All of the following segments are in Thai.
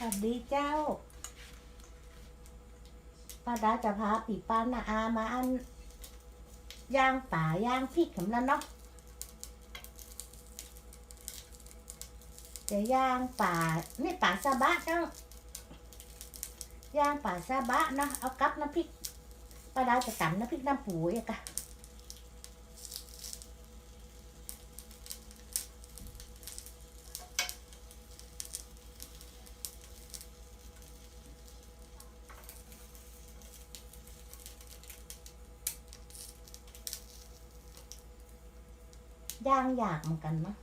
สวัสดีเจ้าป้าดาจะพาปีป้านาอามาอันย่างป่าย่างพริกขำนั้นเนาะจะย่างป่านี่ป่าซาบะเจ้าย่างป่าซาบะเนาะเอากับน้ำพริกป้าดาจะตำน้ำพริกน้ำปูอีกะ ย่างยากเหมือนกันนะ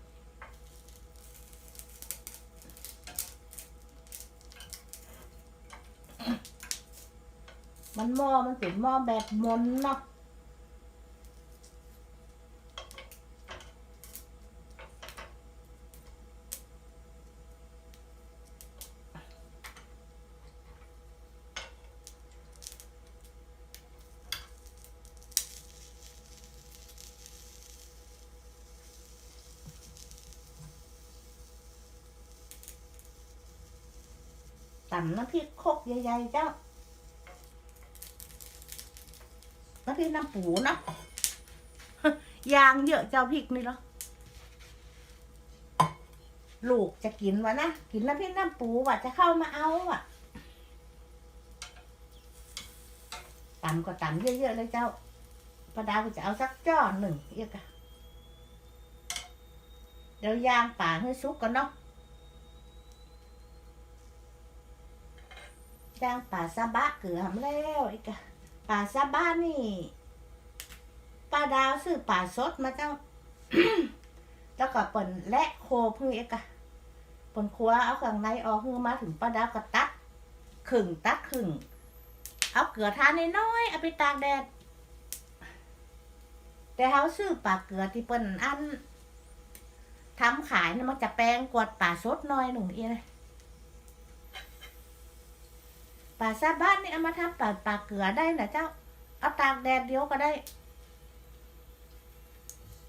มันหม้อมันเป็นหม้อแบบมนเนาะ ตำน้ำพริกโคกใหญ่ๆเจ้าน้ำพริกน้ำปูเนาะยางเยอะเจ้าพริกนี่เหรอลูกจะกินวะนะกินน้ำพริกน้ำปูว่ะจะเข้ามาเอาว่ะต่ำก็ต่ำเยอะๆเลยเจ้าประดาก็จะเอาสักจ้อหนึ่งเยอียกะเดี๋ยวยางป่าให้ซุกกันเนาะางป่าซาบะเกือหำแล้วอีกะป่าซาบ้านี่ป้าดาวซื้อป่าสดมาจ้าแล้วก็เปิ่นและโคพึ่งเอกะเปิ่นครัวเอาข้างในออกคือมาถึงป้าดาวก็ตัดขึงตัดขึงเอาเกลือทานน้อยๆเอาไปตากแดด แต่เขาซื้อป่าเกลือที่เปิ่นอันทำขายนี่ยมันจะแปลงกวดป่าสดน้อยหนึ่งเอง ป่าซาบ้านนี่เอามาทำป่าป่าเกลือได้นะเจ้า เอาตากแดดเดียวก็ได้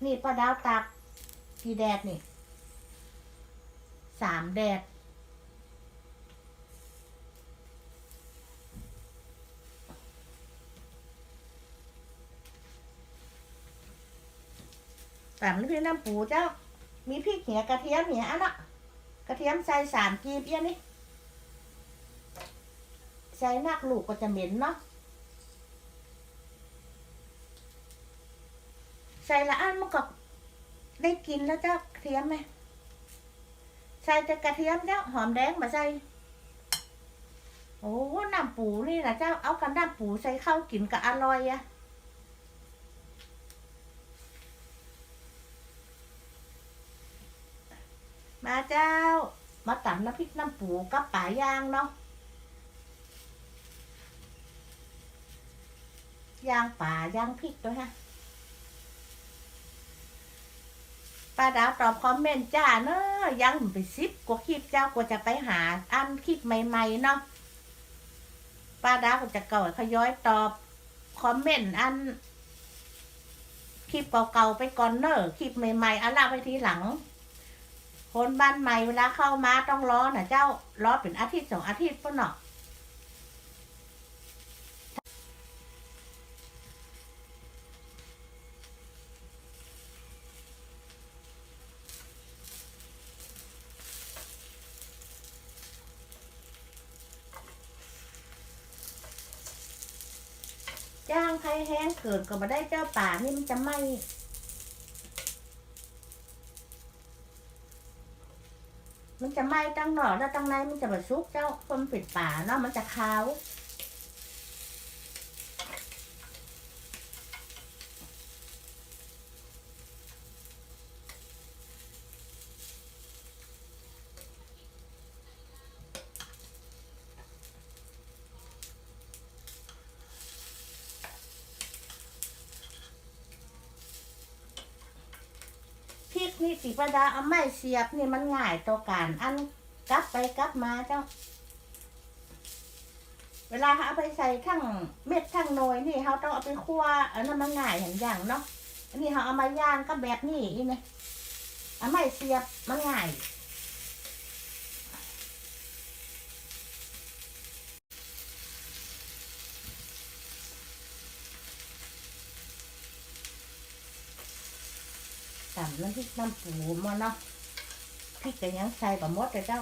นี่ป้าดาวตากกี่แดดนี่สามแดด ตามน้ำพริกน้ำปูเจ้า มีพริกเหี่ยกระเทียมเหี่ยอันน่ะกระเทียมใส่สามกีบเอี้ยนี่ ใช้นักลูกก็จะเหม็นเนาะใส่ละอันมันก็ได้กินแล้วเจ้ากระเทียมไหมใส่แต่กระเทียมเจ้าหอมแดงมาใส่โอ้น้ำปูนี่นะเจ้าเอากันน้ำปูใส่ข้าวกินก็อร่อยอะมาเจ้ามาตำน้ำพริกน้ำปูกับป่าย่างเนาะ ย่างป่าย่างพริกด้วยฮะป้าดาวตอบคอมเมนต์จ้าเนอะยังไปซิปกว่าคลิปเจ้ากว่าจะไปหาอันคลิปใหม่ๆเนาะป้าดาวก็จะเก่าขย้อยตอบคอมเมนต์อันคลิปเก่าๆไปก่อนเนอะคลิปใหม่ๆอันละไปทีหลัง คนบ้านใหม่เวลาเข้ามาต้องรอนะเจ้ารอเป็นอาทิตย์สองอาทิตย์ปุ่นเนาะ จ้างใคร แห้งเกิดก็มาได้เจ้าป่านี่มันจะไหมมันจะไหมตั้งหนอแล้วตั้งในมันจะแบบซุกเจ้าคนปิดป่าเนาะมันจะขาว นี่สีประดาเอาไม้เสียบนี่มันง่ายต่อการอันกลับไปกลับมาเจ้า เวลาเอาไปใส่ทั้งเม็ดทั้งหน่วยนี่เขาต้องเอาไปคั่วอันนั้นมันง่ายอย่างอย่างเนาะอันนี้เขาเอามาย่างก็แบบนี้อีกไหมเอาไม้เสียบมันง่ายำน้ำพริกน้ำปูมาเนาะพริกก็ยังใส่กับมดเลยเจ้า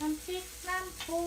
น้ำพริกน้ำปู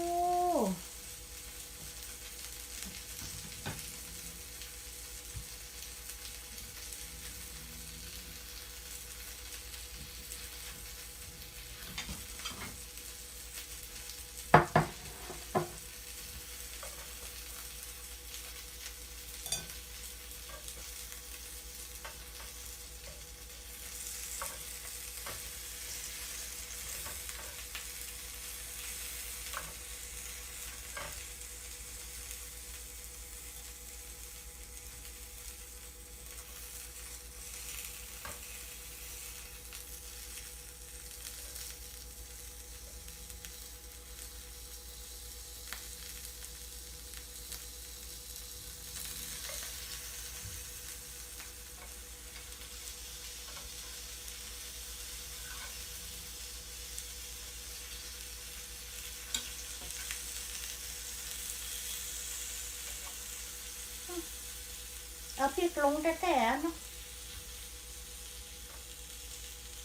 เอา พริกลงแต่แต่เนาะ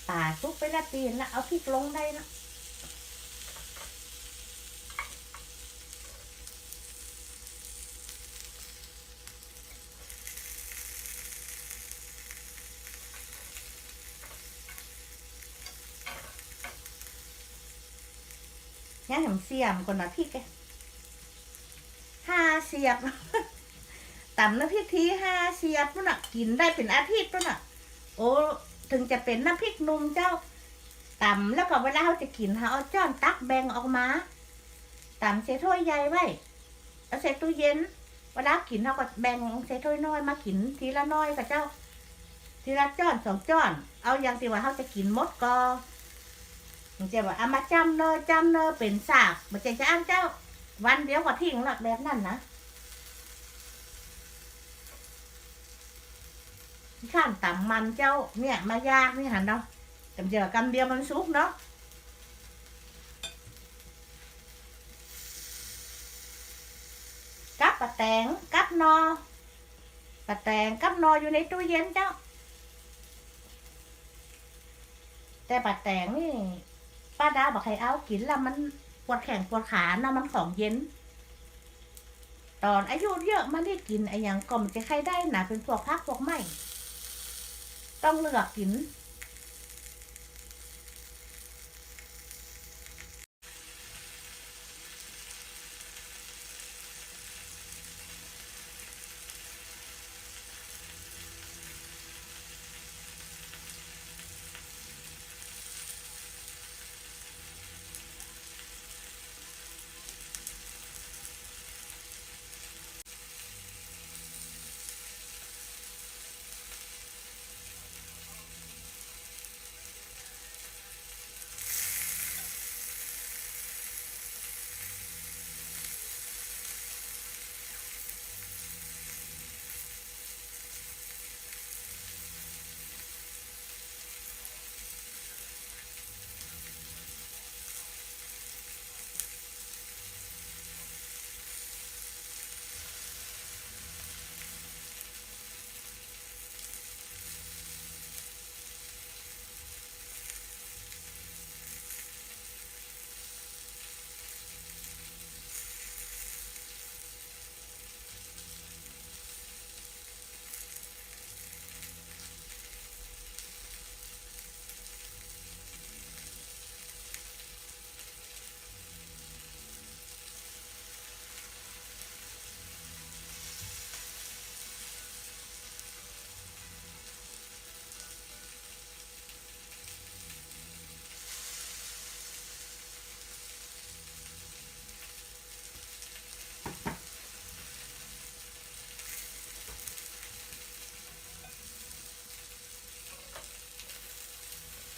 ป่าซุกไปละตีนละเอาพริกลงได้นะงั้นผมเสียมก่อนนะพี่แกห้าเสียบำน้ำพริกทีห้าเสียบนั่นน่ะกินได้เป็นอาทิตย์นั่นน่ะ โอ้ถึงจะเป็นน้ำพริกนุ่มเจ้าต่ำแล้วก็เวลาเขาจะกินเขาเอาจ้อนตักแบ่งออกมาต่ำใส่ถ้วยใหญ่ไว้เอาใส่ตู้เย็นเวลากินเขาก็แบ่งใส่ถ้วยน้อยมากินทีละน้อยกับเจ้า ทีละจ้อนสองจ้อน เอาอย่างที่ว่าเขาจะกินมดก็มันจะว่าเอามาจำเนอจำเนอเป็นสากมันจะจะอ้างเจ้า วันเดียวก็ทิ้งหลักแบบนั้นนะ ข้างต่ำมันเจ้าเนี่ยมายากนี่หันเนาะแต่เดี๋ยวกำเดียวมันสุกเนาะกับปะแตงกับนอปะแตงกับนออยู่ในตู้เย็นเจ้า แต่ปะแตงนี่ป้าดาบอกให้เอากินแล้วมันปวดแขนปวดขานะมันของเย็น ตอนอายุเยอะมันได้กินไอ้ยังก็มันจะใครได้นะเป็นพวกพักพวกไม้ ต้องเลือกกิน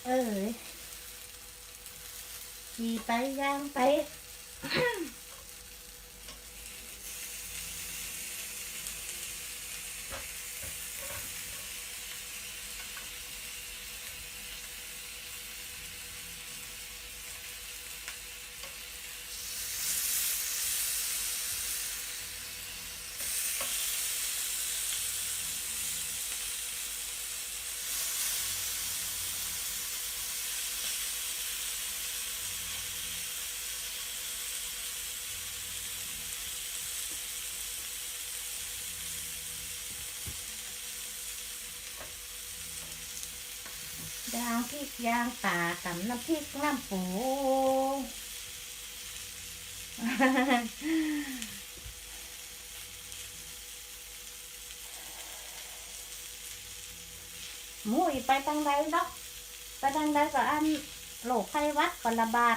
เออขี่ไปย่างไป ย่างพริกย่างป่าตำน้ำพริกน้ำปูมุ้ยไปทางใดเนาะไปทางใดก็อันโลกไข้วัดกระบาด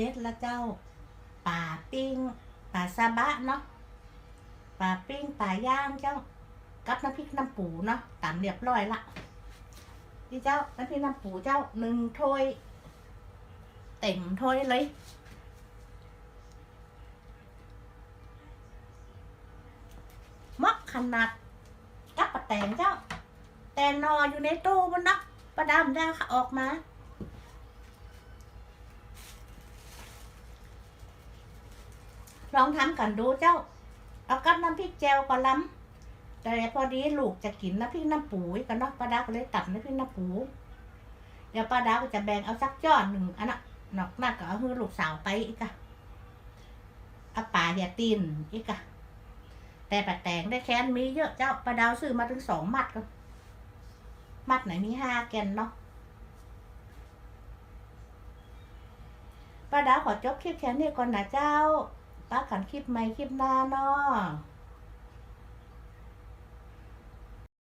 ร็จแล้วเจ้าป่าปิ้งป่าซาบะเนาะป่าปิ้งป่าย่างเจ้ากับน้ำพริกน้ำปูเนาะตามเรียบร้อยละนี่เจ้าน้ำพริกน้ำปูเจ้าหนึ่งถ้วยเต็มถ้วยเลยมักขนาดกับปะแตงเจ้า แตงนออยู่ในตู้มันเนาะประดามเจ้าค่ะออกมา ลองทำกันดูเจ้า เอากับน้ำพริกแจวก็ล้ำแต่พอดีลูกจะกินน้ำพริกน้ำปูกันเนาะป้าดาก็เลยตัดน้ำพริกน้ำปูเดี๋ยวป้าดาก็จะแบ่งเอาสักจอนหนึ่งอันน่ะนอกนั้นก็เอาให้ลูกสาวไปอีกอะเอาป่าอย่าตีนอีกอะแต่ปัดแตงได้แค้นมีเยอะเจ้าป้าดาวซื้อมาถึงสองมัดก็มัดไหนมีห้าแกนเนาะป้าดาวขอจบคลิปแค่นี้ก่อนนะเจ้า ป้าขันคลิปใหม่คลิปหน้าเนาะ